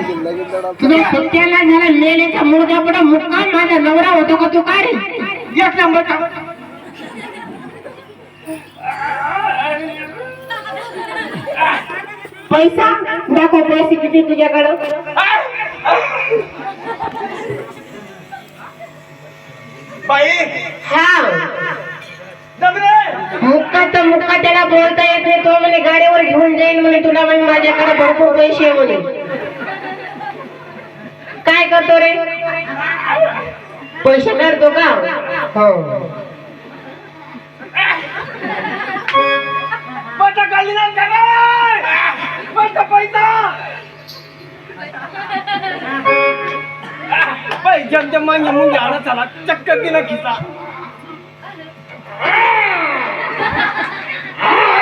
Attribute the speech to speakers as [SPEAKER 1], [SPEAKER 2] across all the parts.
[SPEAKER 1] तुझ्या सत्याला झाला मेलेचा मुलगा पुढे मुक्का माझा नवरा होतो का तू काय रे
[SPEAKER 2] एक नंबर
[SPEAKER 1] पैसा? दाखव पैसे किती तुझ्याकडं.
[SPEAKER 2] बाई.
[SPEAKER 1] हा. मुक्का तर मुक्का त्याला बोलता येत नाही. तो म्हणे गाडीवर घेऊन जाईल म्हणे तुला म्हणे माझ्याकडे भरपूर पैसे आहे म्हणे. काय करतो रे? पैसे काढतो का? हो.
[SPEAKER 2] पैसा जम मागे मुंगे आला चला चक्कर दिला खिसा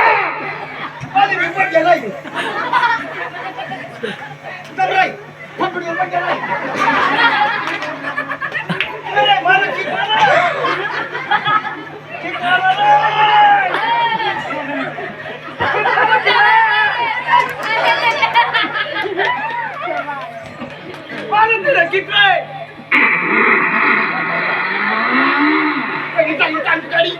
[SPEAKER 2] आधी मी पण गेलाय जमलाय फपडी पण गेलाय अरे मला ठिकाणा ठिकाणा तुला किती चालली चालली गाडी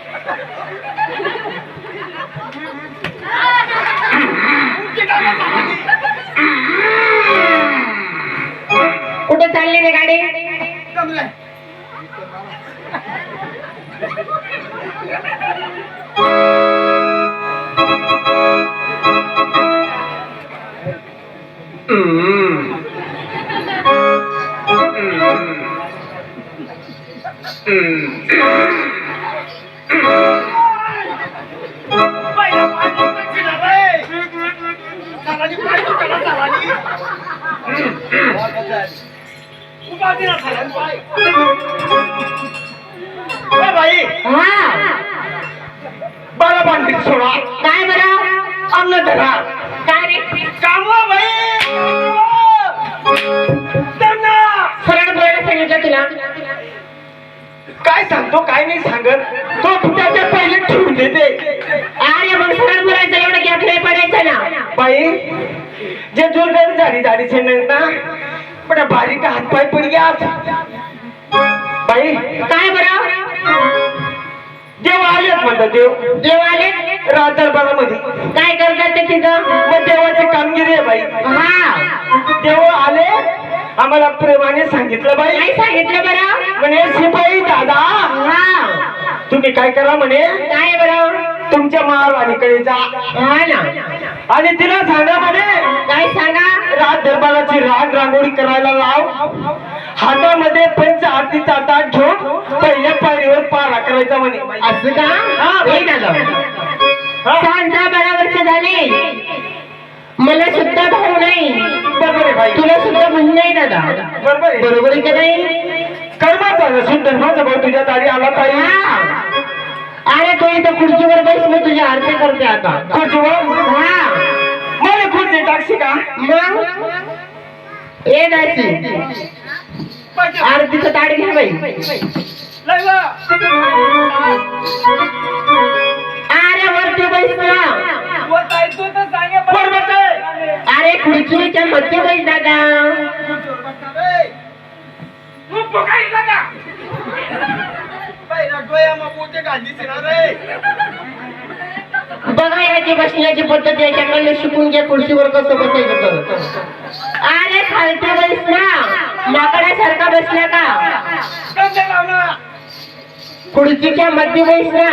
[SPEAKER 2] बाई बांधीत सोडा.
[SPEAKER 1] काय बरं?
[SPEAKER 2] अन्न धरा.
[SPEAKER 1] काय रे?
[SPEAKER 2] कामवा बाई. काय सांगतो काय नाही सांगत. तो फुटाच्या पहिले ठेवून देते.
[SPEAKER 1] अरे मग सरळ बोलायचं एवढं गॅप नाही पडायचं ना?
[SPEAKER 2] बाई जे दुर्गंध झाली झाली सेंड ना पण बारीक हात पाय पड गया बाई
[SPEAKER 1] काय बरं?
[SPEAKER 2] देव आलेत म्हणतात देव.
[SPEAKER 1] देव आले
[SPEAKER 2] दरबारामध्ये
[SPEAKER 1] काय करतात ते तिथं?
[SPEAKER 2] मग देवाची कामगिरी आहे बाई.
[SPEAKER 1] हा.
[SPEAKER 2] आम्हाला प्रेमाने सांगितलं बाई.
[SPEAKER 1] काय सांगितलं बरं.
[SPEAKER 2] म्हणे शिपाई दादा
[SPEAKER 1] हा.
[SPEAKER 2] तुम्ही काय करा म्हणे?
[SPEAKER 1] काय बरं?
[SPEAKER 2] तुमच्या महाराणीकडे जा
[SPEAKER 1] हा ना.
[SPEAKER 2] आणि तिला सांगा म्हणे
[SPEAKER 1] काय सांगा?
[SPEAKER 2] रात दरबाराची राग रांगोळी करायला लाव. हातामध्ये पंच आरतीचा ताट घेऊन पहिल्या पायरीवर पारा करायचा म्हणे.
[SPEAKER 1] असं का?
[SPEAKER 2] हा.
[SPEAKER 1] हे दादा
[SPEAKER 2] हा?
[SPEAKER 1] सहा दहा बारा वर्ष झाले. मला सुद्धा भाऊ नाही. नाही दादा.
[SPEAKER 2] बरोबर आहे.
[SPEAKER 1] बरोबर आहे का नाही?
[SPEAKER 2] कर्माचा नसून धर्माचा भाऊ तुझ्या दारी आला पाहिजे.
[SPEAKER 1] अरे तो इथं खुर्चीवर बस मी तुझी आरती करते आता.
[SPEAKER 2] खुर्चीवर?
[SPEAKER 1] हा.
[SPEAKER 2] मला खुर्ची टाकशी का?
[SPEAKER 1] मग? ए दासी आरतीचं ताट घ्या बाई. अरे वरती बस ना. अरे खुर्चीच्या मध्ये बस दादा.
[SPEAKER 2] घाललीस ना रे.
[SPEAKER 1] बघा याची बसण्याची पद्धत याच्याकडे शिकून घ्या खुर्चीवर कसं बसायचं तर अरे खालती बस ना माकडासारखा बसला का
[SPEAKER 2] कंदे लाव ना.
[SPEAKER 1] खुर्चीच्या मध्ये बस ना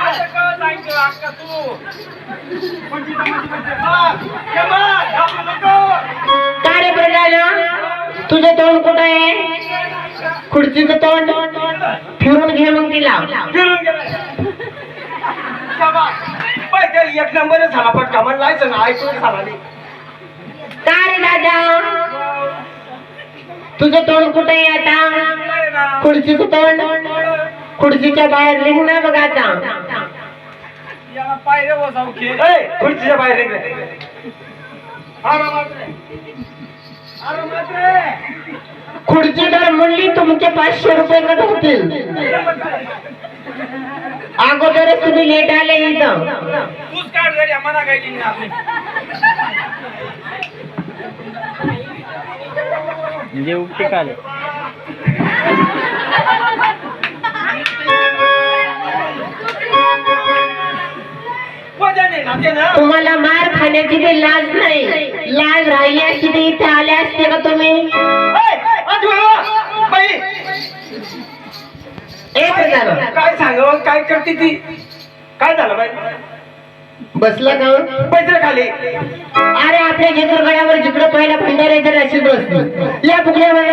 [SPEAKER 2] आता का सांगतो अक्का तू? खुर्चीच्या मध्ये बसते. हा, ये बा, घाबरू नको.
[SPEAKER 1] का रे प्रधान तुझं तोंड कुठं आहे खुर्चीचं तोंड फिरून घे मग तिला.
[SPEAKER 2] फिरून एक नंबर झाला पटका मला लायचं ना ऐकून झाला नाही.
[SPEAKER 1] का रे दादा तुझं तोंड कुठं आहे आता? खुर्चीचं तोंड खुर्चीच्या बाहेर निघ ना बघ आता.
[SPEAKER 2] याला पायऱ्या बसावं खेळ. ए, खुर्चीच्या बाहेर निघ रे. आरामात रे. आरामात रे.
[SPEAKER 1] खुर्ची जर म्हणली तुमचे पाचशे रुपये कट होतील अगोदरच तुम्ही लेट आले इथं.
[SPEAKER 3] म्हणजे उपटे काले
[SPEAKER 2] ते
[SPEAKER 1] तुम्हाला मार खाण्याची बी लाज नाही लाज राहिली असती तर इथे आले असते का तुम्ही एक
[SPEAKER 2] काय सांगावं काय करते ती? काय झालं बाई?
[SPEAKER 1] बसला का?
[SPEAKER 2] पैसे खाली.
[SPEAKER 1] अरे आपल्या गडावर जिकडं पहिला भंडारे जर अशी बसली या फुकल्या